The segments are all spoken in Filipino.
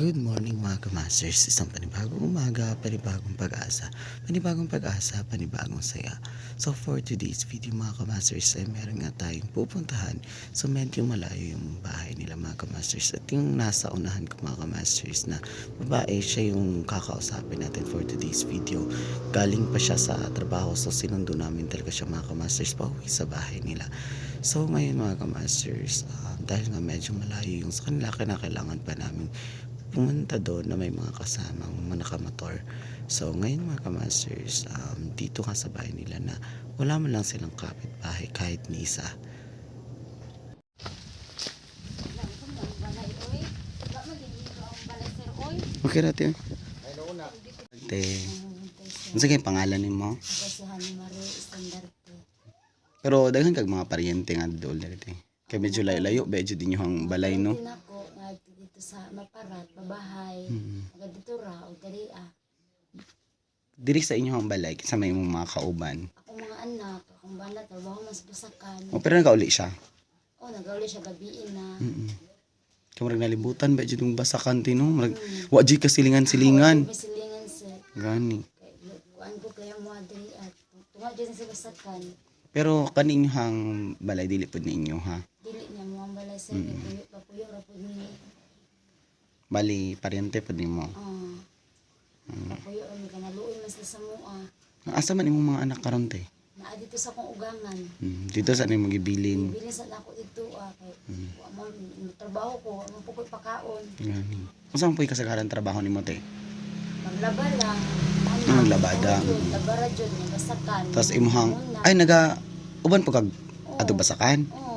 Good morning mga kamasters. Isang panibagong umaga, panibagong pag-asa. Panibagong pag-asa, panibagong saya. So for today's video mga kamasters ay meron nga tayong pupuntahan. So medyo malayo yung bahay nila mga kamasters. At yung nasa unahan ko mga kamasters na babae siya yung kakausapin natin for today's video. Galing pa siya sa trabaho so sinundo namin talaga siya mga kamasters pa uwi sa bahay nila. So ngayon mga kamasters, um, dahil nga medyo malayo yung sa kanila, kinakailangan pa namin pumunta doon na may mga kasamang mga nakamotor. So, ngayon mga kamasters, um, dito nga sa bahay nila na wala man lang silang kapitbahay kahit ni isa. Okay natin. Ano sige pangalan ni mo? Pero daghan kag mga paryente nga doon dito. Kaya medyo layo-layo, medyo din yung balay, no? Sa Maparat, Pabahay, Mm. aga dito ra o dali ah. Diri sa inyo ang balay, sa may mong mga kauban. Ako mga anak, akong bala trabaho mas basakan. O, pero nakauli siya. Oh, nagawli siya gabiin na. Mm Kamarag nalibutan ba yung basakan tino? Marag, wa di ka silingan-silingan. May silingan sa Gani. kuan ko kaya mo dali at tunga dyan sa basakan. Pero kaninyo hang balay dili po ninyo ha. Dili niya mo ang balay sa mm. puyo pa puyo ra pud ni. Bali, paryente po nimo. Ah. Puyo ra mi kanaluoy mas sa mua. Asa man imong mga anak karon te? Naa dito sa kong ugangan. Hmm, dito sa nimo gibilin. Bilin sa nako dito ah kay wa mo trabaho ko, wa mo pukoy pakaon. Gani. Unsa man po'y kasagaran trabaho nimo te? Maglaba lang. Ah, maglabada. Labara dyan, yung basakan. Tapos imuhang ay naga uban Oo. ato basakan. Oo.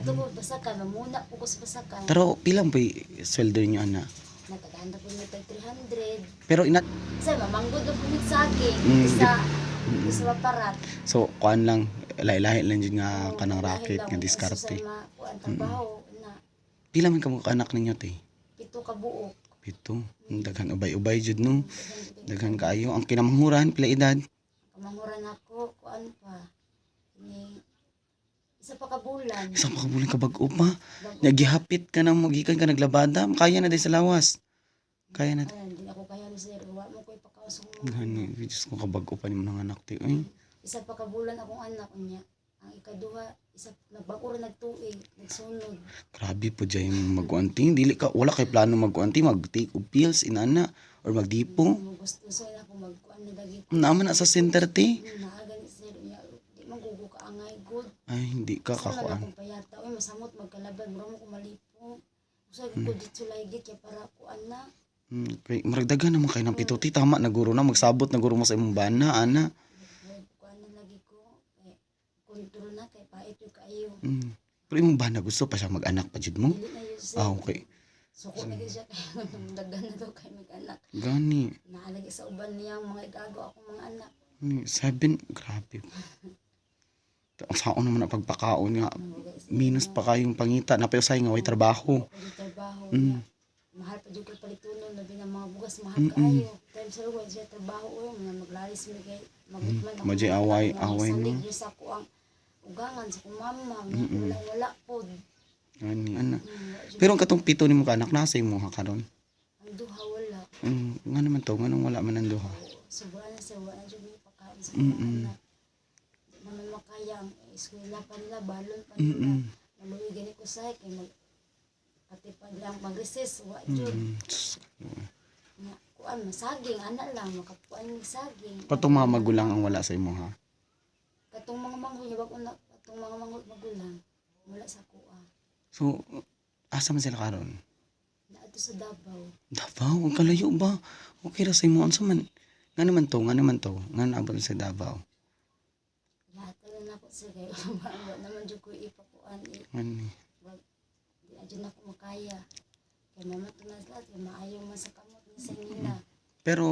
Ato ko basakan, mamuna po ko sa basakan. Pero pilang po'y sweldo ninyo ana? Nagkaganda po nito 300. Pero ina Isa, mamanggod na po sa akin. Mm. Isa, isa maparat. so kuan lang lahi-lahi lang jud nga Oo, kanang racket nga diskarte. sa mga kuan trabaho na Pila man ka mga anak ninyo te? pito ka buok. Pito. Daghan ubay-ubay jud no. Daghan kaayo ang kinamanghuran pila edad. Kamanguran ako, kuan pa. Ni, isa pa ka bulan. Sa pa ka bag-o pa. Nagihapit ka nang magikan ka naglabada. Kaya na din sa lawas. Kaya na. Ay, hindi ako kaya ni sir. Wa mo ko'y pakausong mo. Gani, Diyos ko kabag-o pa ni mga anak ti. Ay, isa pa ka bulan akong anak niya. Ang ikaduha, isa nagbakura nagtuig, nagsunod. grabe po dyan yung mag-uanting. Dili ka, wala kay plano mag-uanting. Mag-take of pills, inana. Or magdipo. Gusto so na ako dagi. Naman na sa center ti. Naaga ni sir niya, di man gugo ka angay good. Ay, hindi ka Sa kakuan. akong payata, oy masamot magkalaban, mo ko malipo. Usa ko dito lagi kay para kuan na. Hmm, kay maragdagan naman kayo ng pito. Ti, tama, naguro na. Magsabot, naguro mo sa imong bana, ana. Kuan na lagi ko. Kay kontrol na kay pait yung kaayo. Hmm. Pero imong bana, gusto pa siya mag-anak pa jud mo? Na. Ah, okay. Suko na gid siya kay daghan na daw kay mag-anak. Gani. Naalagi sa uban niyang mga igago akong mga anak. Seven, grabe. Ang saon naman ang pagpakaon nga. Minus pa kayong pangita. Napayosay nga, way trabaho. Mm. Mahal pa dyan ko palitunon, labi ng mga bugas, mahal kaayo. Time sa lugar, siya trabaho ko, mga maglalis mo kay magutman. Mm. Madya away- away no? Sa ko ang ugangan sa kong mama, nga wala wala po. Gani, ana. Mm. Pero ang katong pito ni mo anak nasa imo ha karon. Ang duha wala. Mm, nga naman to, nga nung wala man ang duha. Sobrang na sa wala dyan yung pagkain sa Mm, mm. anak. Di naman makaya ang eskwela pa nila, balon pa nila. Mm, Maluwi gani ko sa kay mag pati pa lang mag-recess, wa dyan. mm. Sus. nga kuan masaging ana lang makapuan ng saging Patong mga magulang ang wala sa imo ha. katong mga manghod wag una katong mga manghod magulang wala sa kuha So, asa man sila karon? naadto sa Davao Davao, ang kalayo ba? Okay ra sa imo unsa man? Nga naman to, nga naman to, nga naabot sa Davao. Lahat na nako sa kay wa naman jud ko ipakuan i Gani. wag di na jud ako makaya kay mama tunas lahat kay maayo man sa kamot ni sa nila Pero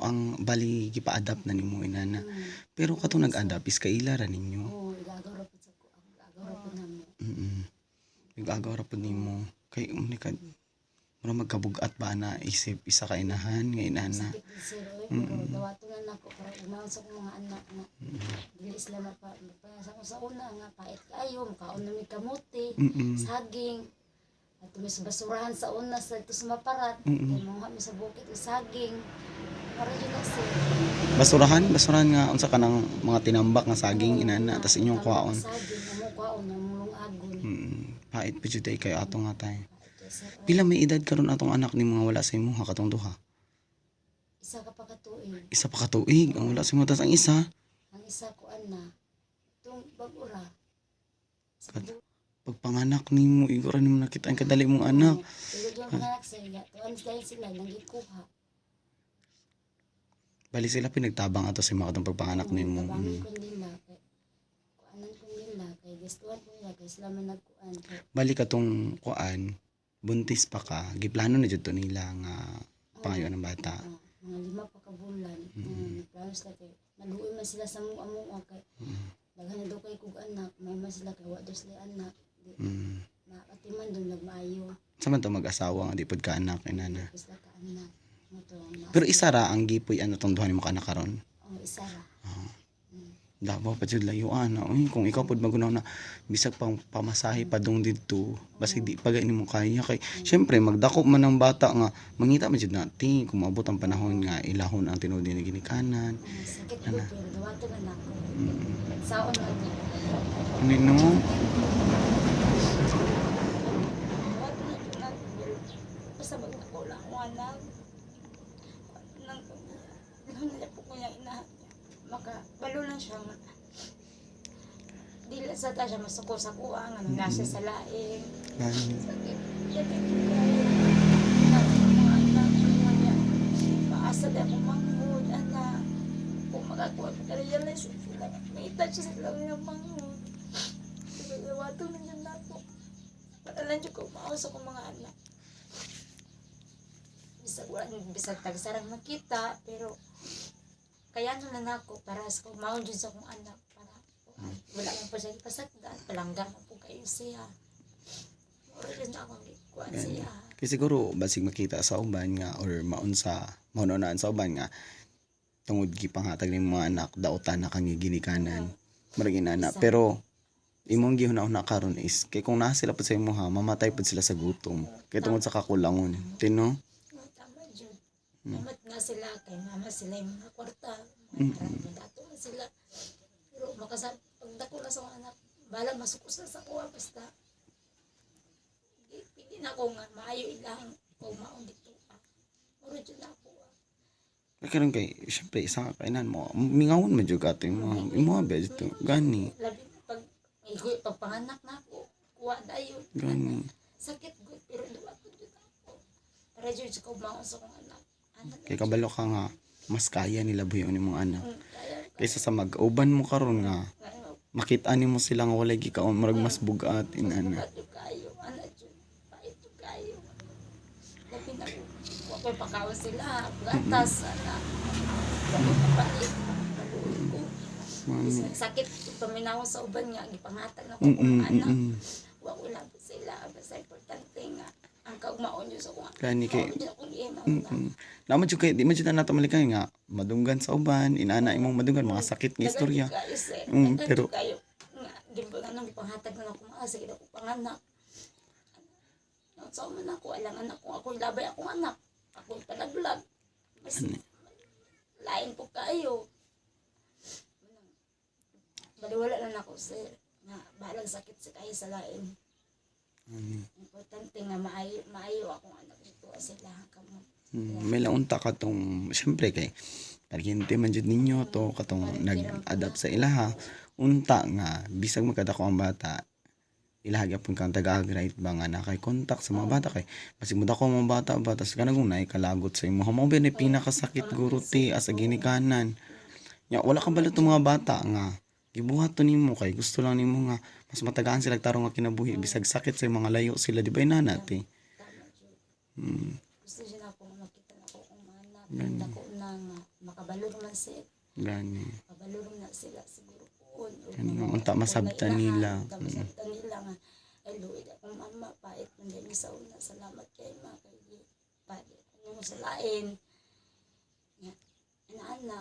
ang bali gipa-adapt na nimo inana. mm. Pero kato nag-adapt is kaila ra ninyo. oo igagaw ra pud sa kuha igagaw ra pud namo Mm. Nag-agaw ra pud nimo. Kay umni ka mura magkabugat ba na isip isa ka inahan nga inana. pero dawato na nako para umaon sa mga anak na dili sila mapa mapa- sa ko sa una nga pait kayo makaon na mi kamote Mm. saging At may sa basurahan sa una sa ito sa maparat. Mm-mm. Kaya mga kami sa bukit ng saging. Para yun na sir. Basurahan, basurahan nga unsa ka ng mga tinambak nga saging inana tas inyong kwaon. Saging, amo kwaon, amulong agon. Mm. Pait pa jud kay ato nga tay. Pila may edad karon atong anak ni mga wala sa imo ha katong duha. Isa ka pa katuig. Isa pa ka tuig ang wala sa imo tas ang isa Ang isa ko ana. Itong bagura. Sa Kad- bu- pagpanganak nimo igora nimo nakita ang kadali mong anak. Yung mga sa iya. Tuan dahil sila nangikuha. Bali sila pinagtabang ato sa mga katong pagpanganak nimo. Tabangan Mm. ko nila. Kuanan ko nila. Kay gustuhan ko nila. Kay sila man nagkuan. Bali katong kuan buntis pa ka giplano na jud to nila nga pangayo ng bata. ah, mga lima pa ka bulan. Mm. Plano sila kay naluoy man sila sa mga amo kay Mm. daghan na kay kog anak. May man sila kay wa sila anak. Di, Mm. Nakatiman doon nagmaayo. Sa man to mag-asawa nga di pud ka anak kay nana. Ka anak. Pero isa ra ang gipoy ano tong duha nimo ka anak karon. Oh, isa ra. Mm. Davao pa jud layuan na. Uy, kung ikaw pud magunaw na bisag pang pamasahe pa dong didto, basi di pa gani mo kaya kay syempre magdako man ang bata nga mangita man jud natin kung maabot ang panahon nga ilahon ang tinuod ni ginikanan. Man ako. Mm. Saon na di. Ano no? Dawato na di na. Basta magdako lang ako anak. Nang nang nila po ko yung inahan niya. Balo lang siya nga. Dila sa ta siya masuko sa kuha nga nang nasa sa laing. Sakit. Sakit. Maasa na ako manghud, anak. Kung makakuha ko ka-realize. May touch sila ng manghud. Sige, dawato na dyan na ako. Patalan dyan ko, maasa ko mga anak. Bisag bisag tagsarang makita, pero kaya na lang ako para sa kung maon dyan sa akong anak. Para wala man po siya ipasagdan, palangga man po kayo siya. Wala rin ako kuhaan Gani. siya. Kaya siguro basig makita sa uban nga or maun sa maunaan sa uban nga tungod gipanghatag ning mga anak dautan na kang ginikanan. Marag inana Isa. pero imong gihuna-una karon is kay kung naa sila pud sa imo ha mamatay pud sila sa gutom kay tungod sa kakulangon tino dyan. Mamat nga sila kay mama sila yung mga kwarta. Marami dato na sila. Pero makasa, pagdako na sa mga anak, bala masukos na sa kuha basta. Di- Pili na ko nga, maayo ilang o maon dito ka. Muro dyan na ako. ah. kay karon kay syempre isa ka kainan mo mingawon man jud ato imo imo ba dito gani Labi pag, igoy, pag panganak na ako, kuha na yun. gani Sakit good, pero dumato dyan ako. Para dyan ko maon sa kong anak. Anak kay kabalo ka nga mas kaya nila buyon anak Mm, kaya ka. kaysa sa mag-uban mo karon nga makita nimo sila nga walay gikaon murag mas bugat inana Ba't yung kayo? Dyan? Pait yung kayo? Labi na ko. Huwag ko'y pakawan sila. Gatas, ana. Sakit. Paminaw sa uban nga. Gipangatag na ko kung anak. Huwag ko lang sila. Basta importante nga. Ang kaugmaon nyo sa kung Gani kay- iyan. Mm. Naman jud kay di man jud na nato malikay nga madunggan sa uban inana imong madunggan mga sakit nga istorya. Mm, pero- ba nga nang ipanghatag na ako mga sige ako panganak. Sa man ako, alang anak ko, ako'y labay akong anak. Ako'y palaglag. Mas, lain po kayo. Baliwala lang ako, sir. Nga, bahalang sakit sa kayo sa lain. Importante nga maayo, maayo akong anak dito sila kamo. Mm, may launta ka tong syempre kay Argente man jud ninyo to katong nag-adapt sa ilaha. Unta nga bisag magkadako ang bata ilaha gyapon kang taga-right ba nga na kay contact sa mga bata kay basig mo dako mga bata ba tas kanang nay kalagot sa imo. Mo ba pinakasakit guro ti asa ginikanan? Nya wala ka bala mga bata nga gibuhat to nimo kay gusto lang nimo nga mas matagaan sila tarong nga kinabuhi bisag sakit sa mga layo sila di ba inana ti Tama, Jud. mm, Gusto siya na akong makita na ako kung mga anak. Ako na nga, makabalo naman sila. gani Kabalulong na sila siguro. Yan yung unta masabtan nila. Masabtan nila nga. Ay, luwid akong mama, pait man din sa una. Salamat kay ma. Kay pait. Ano sa lain. Nga, ana-ana.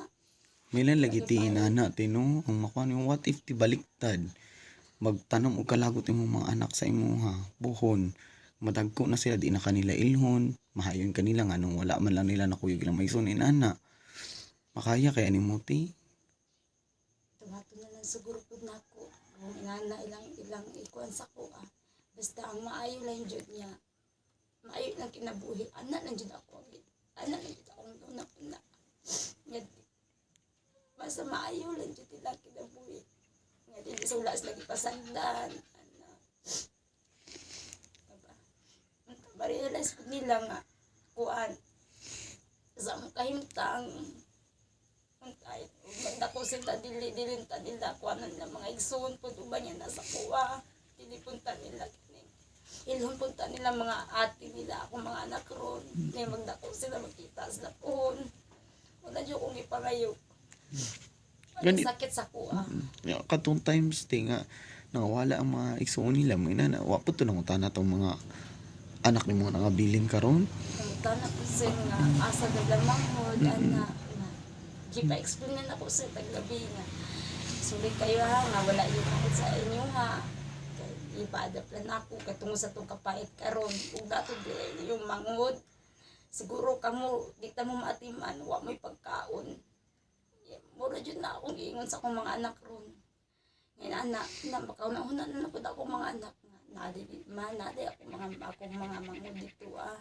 May lang lagi ti inana tino ang makuha yung what if ti baliktad magtanom og kalagot imong mga anak sa imo ha buhon madagko na sila di na kanila ilhon mahayon kanila nga nung wala man lang nila nakuyog ilang maison inana makaya kaya ni Muti Tumato na lang siguro po na ako. Inana ilang ilang ikuan sa ko ah. Basta ang maayo lang jud niya. Maayo lang kinabuhi. Ana lang jud ako. Ana lang jud ako una una. Basta maayo lang jud ila kinabuhi. Nga di sa ulas lagi pasandan. Ano. Diba? Ma-realize ko nila nga kuan sa mga kahimtang Ay, magda ko sila dili dili ta nila kuanan na mga igsoon pud uban niya nasa kuwa. Dili punta nila. Ilhon punta nila mga ate nila ako mga anak ron. May magda ko sila makita sila pohon. Wala jud kong ipangayo. Gani- sakit sa kuwa. Ya, katong times di nga nangawala ang mga igsuon nila mga inana wa po to nang utana tong mga anak ni mga nangabilin karon Kamutan na ko sir nga asa gaglamang mo ana na Di pa explain na ako sa taglabi nga. Sulit kayo ha, nga wala yung kahit sa inyo ha. Lang ako katungod sa itong kapait karon Kung dato yung mangod, siguro kamo, di ta mo maatiman, wa mo'y pagkaon. Mura dyan na akong giingon sa akong mga anak ron. Ngayon anak, na makauna-una na napod ako mga anak nga. Nadi, ma, nadi ako mga, akong mga mangod dito ah.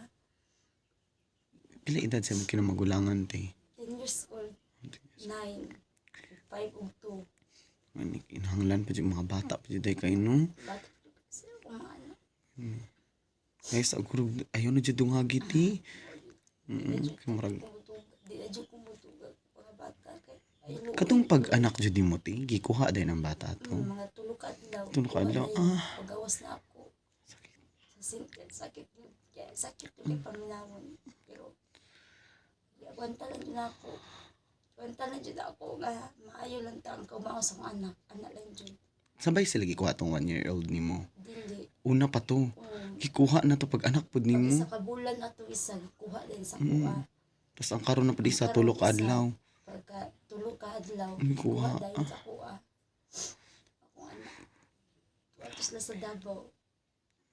pila edad sa mga kinamagulangan te 10 years old, 9, 5 ug 2. Ani, inhanglan pa dyan mga bata pa dyan kay no Bata kasi ako mga anak. sa gurug ayaw na dyan dungagi ti Mm, Di na dyan kumutugag mga bata. Kay, ayun, katong pag anak jud ni mo ti gikuha din ang bata to Mm, mga tulog ka adlaw. Tulog ka adlaw, ah. Pagawas na ako. Sa sinkel, sakit. Kaya sakit yun yung paminawon. Pero, iagwanta lang yun ako. Iagwanta lang yun ako nga maayo lang tang kaumaw sa mga anak. Anak lang yun. sabay sila gikuha tong one year old ni mo Dili. una pa to Um, gikuha na to pag anak pud pag nimo isa kabulan na to isa, kuha din sa kuha. tapos ang karon na pud sa tulo ka adlaw Pagka tulog ka adlaw, Ang kuha, dahil sa kuha. Ako anak. Tuwatos na sa Davao.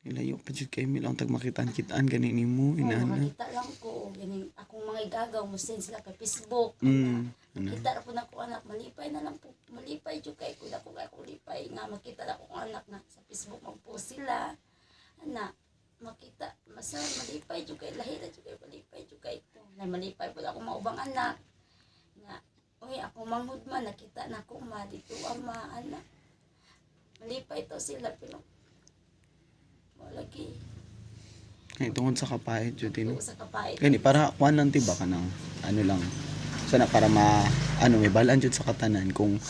ilayo pa jud kay mil ang tag makitaan kitaan gani nimo inana makita lang ko. Ganing, akong mga igagaw, mo send sila kay Facebook. mm. Kita ra po na ko anak, malipay na lang po. Malipay jud kay ko dako kay ko lipay nga makita na ko anak na sa Facebook mag-post sila. Ana, makita masa malipay jud kay lahi na jud kay malipay jud kay ko. Na malipay po ako maubang anak. Oy ako manghud man nakita na ko ma dito ama anak. Malipay to sila pero malagi. ay tungod sa kapait jud no Sa kapait. Gani para kuan lang tiba ka ng ano lang. Sana para ma ano may balaan jud sa katanan kung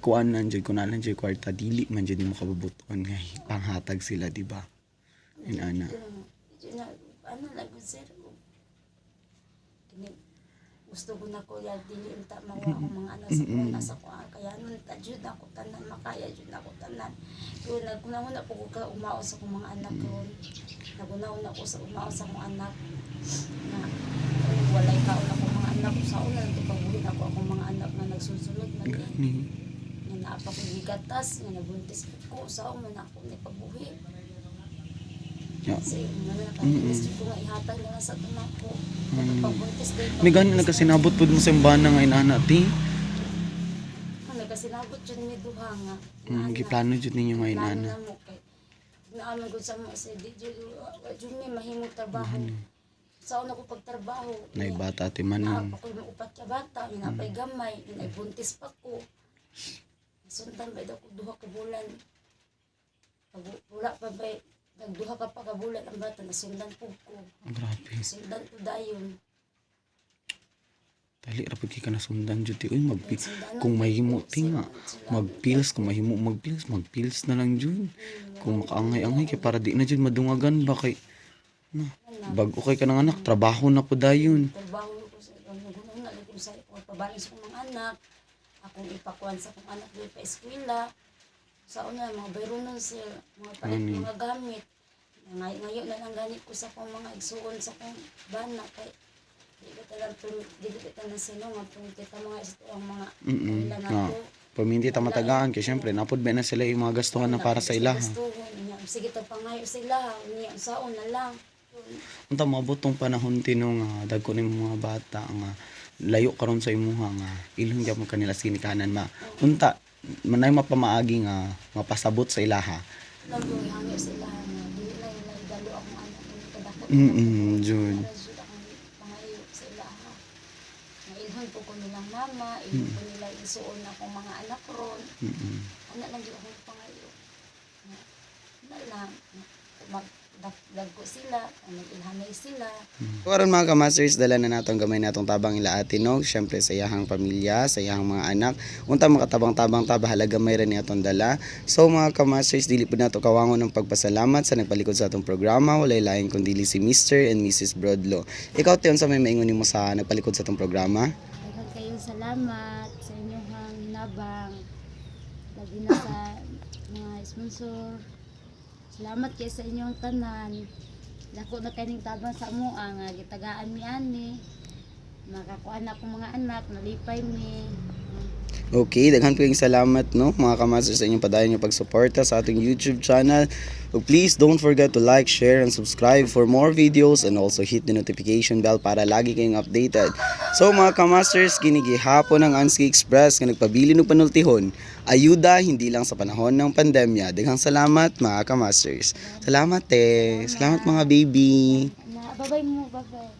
kuan nan jud kun nalan jud kwarta dili man jud mo kabubuton nga panghatag sila di ba? Inana. Um, yun na, ano lang sir. Gusto ko na ko ya dili unta mawa akong mga anak sa ko nasa ko kaya nun ta jud ako tanan makaya jud ako tanan. Pero nagkunahon po ko ka umao sa kong mga anak ko nagunahon ako sa umao sa kong anak. Na ay, walay kaon ako mga anak ko sa una nagpabuhin ako akong mga anak na nagsusunod man eh. Gani. nga naapa ko gigatas nga nabuntis ko sa man ako ni pabuhi Kasi mga nakalinis ko nga ihatag na lang sa tumak ko pagbuntis din May gani nagkasinabot pud mo sa imbana nga inana ti. may kasinabot yun ni duha nga. Mm, giplano jud ninyo nga Plano inana. na mo ko sa mga sa wa jud may mahimong trabaho. Sa una ko pagtrabaho Nay bata ti na manang. ako yung upat ka bata ginapay gamay ginabuntis pa ko. Sundan ba daw ko duha ka bulan. Wala pa ba nagduha ka pa ka bulan ang bata nasundan po ko Grabe. sundan ko dayon Dali ra pud kay ka nasundan jud. Uy mag Sundan kung na mahimo po, ti nga sila- magpils kung mahimo magpils magpils na lang jud. Kung makaangay-angay kay para di na jud madungagan ba kay Ano, bago kay ka ng anak trabaho na po dayon. trabaho ko sa nagunan na ko sa pabalance ko mga anak akong ipakuan sa akong anak dito pa eskwela sa una mga bayronon sir mga palit Ano? mga gamit ngay ngayon na lang ganit ko sa akong mga igsuon sa akong bana kay di ko talang di ko talang sino nga kung kita mga ito ang mga Mm-mm. kailan Nga. ako Paminti ta matagaan kay syempre napud ba na sila yung mga gastuhan na para sa niya. Sige ta pangayo sila. Niya saon na lang. Unta maabot tong panahon tino nga dagko ni mga bata nga layo karon sa imuha nga ilong gyud mo kanila sinikanan ma. Unta manay mapamaagi nga mapasabot sa ilaha. Lago hangyo sila nga dili na ila idalo akong anak ni kadako. Mm jud. Para jud akong pangayo sila ha. Nga ilhon po ko nilang mama, nila isuon akong mga anak ron. Mm. Ana lang jud akong pangayo. Nga, Wala lang. Mag dagko sila, nag-ilhamay sila. Karon mga kamasters, dala na natong gamay natong tabang ila ate no. Syempre sa iyahang pamilya, sa iyahang mga anak. Unta makatabang-tabang ta bahala gamay ra atong dala. So mga kamasters, dili po nato kawangon ng pagpasalamat sa nagpalikod sa atong programa. Walay lain kundi si Mr. and Mrs. Broadlo. Ikaw tion sa may maingon nimo sa nagpalikod sa atong programa. Daghang kayong salamat sa inyong hinabang. Lagi na sa mga sponsor. Salamat kay sa inyong tanan. Dako na kaning tabang sa amoa nga gitagaan mi ani. Makakuan ako mga anak, nalipay mi. Okay, daghan ko yung salamat no mga kamasters sa inyong padayon yung pagsuporta sa ating YouTube channel. So please don't forget to like, share, and subscribe for more videos and also hit the notification bell para lagi kayong updated. So mga kamasters, kinigihapon ng Anski Express nga nagpabili ng panultihon. Ayuda hindi lang sa panahon ng pandemya. Daghang salamat mga kamasters. Salamat eh. Salamat mga baby. Na babay mo, babay.